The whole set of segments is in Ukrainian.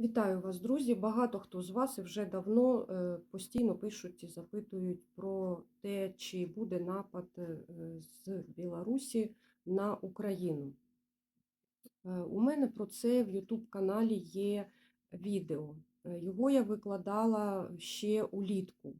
Вітаю вас, друзі! Багато хто з вас вже давно е, постійно пишуть і запитують про те, чи буде напад е, з Білорусі на Україну. Е, У мене про це в YouTube каналі є відео. Його я викладала ще улітку.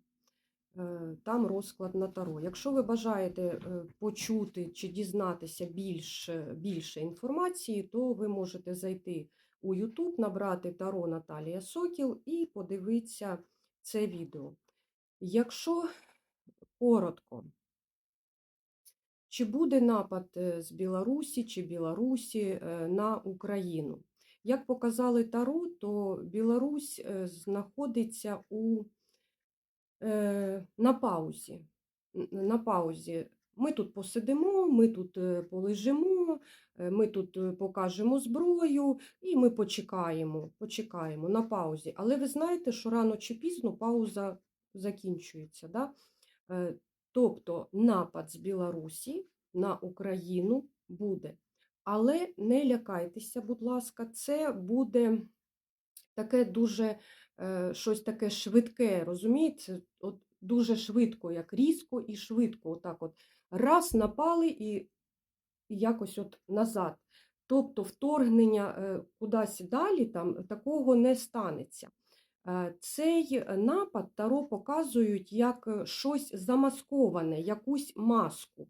Е, Там розклад на таро. Якщо ви бажаєте е, почути чи дізнатися більше, більше інформації, то ви можете зайти у YouTube, набрати Таро Наталія Сокіл і подивитися це відео. Якщо коротко, чи буде напад е, з Білорусі чи Білорусі на Україну? Як показали Таро, то Білорусь знаходиться у, на паузі. На паузі. Ми тут посидимо, ми тут е, полежимо, е, ми тут е, покажемо зброю і ми почекаємо, почекаємо на паузі. Але ви знаєте, що рано чи пізно пауза закінчується. Да? Е, Тобто напад з Білорусі на Україну буде. Але не лякайтеся, будь ласка, це буде таке дуже е, щось таке швидке, розумієте? От дуже швидко, як різко і швидко. Отак от раз напали і, якось от назад. Тобто вторгнення е, кудись далі там такого не станеться. Е, Цей напад Таро показують як щось замасковане, якусь маску.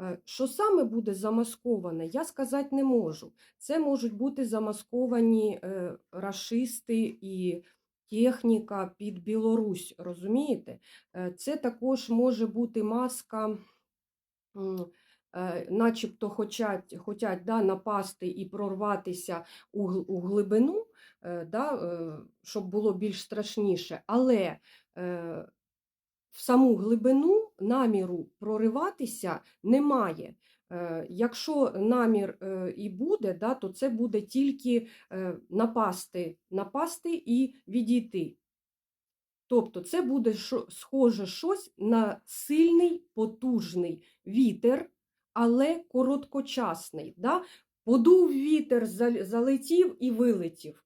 Е, Що саме буде замасковане, я сказати не можу. Це можуть бути замасковані е, рашисти і техніка під Білорусь, розумієте? Е, Це також може бути маска, начебто хочуть, хочуть да, напасти і прорватися у, у глибину, да, щоб було більш страшніше, але в саму глибину наміру прориватися немає. Е, Якщо намір е, і буде, да, то це буде тільки е, напасти, напасти і відійти. Тобто це буде схоже щось на сильний, потужний вітер, але короткочасний. Да? Подув вітер, залетів і вилетів.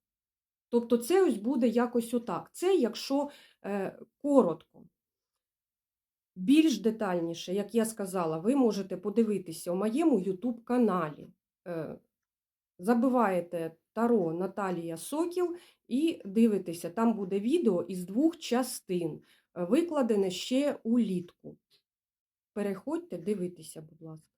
Тобто це ось буде якось отак. Це якщо коротко. Більш детальніше, як я сказала, ви можете подивитися у моєму YouTube каналі. Е, Забиваєте Таро Наталія Сокіл і дивитеся, там буде відео із двох частин, викладене ще улітку. Переходьте, дивитися, будь ласка.